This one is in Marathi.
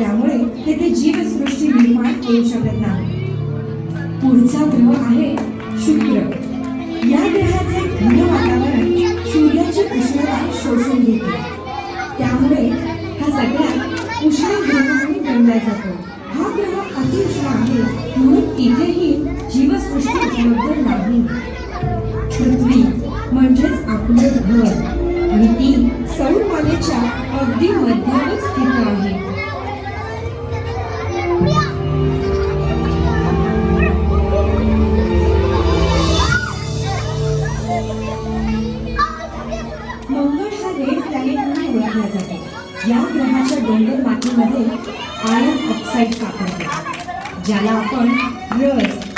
त्यामुळे तेथे जीवसृष्टी निर्माण होऊ शकत नाही. पुढचा ग्रह आहे शुक्र. या ग्रहाचे घन वातावरण सूर्याची उष्णता शोषून घेते. त्यामुळे हा सगळ्यात उष्ण ग्रह म्हणून गणला जातो. हा ग्रह अतिउष्ण आहे म्हणून तिथेही जीवसृष्टी उपलब्ध नाही. पृथ्वी म्हणजेच आपलं घर. आणि ती सौरमालेच्या अगदी मध्यावर स्थित आहे. मंगळ हा रेड प्लॅनेट म्हणून ओळखला जातो. या ग्रहाच्या डोंगर मातीमध्ये आयन ऑक्साईड सापडतो ज्याला आपण रस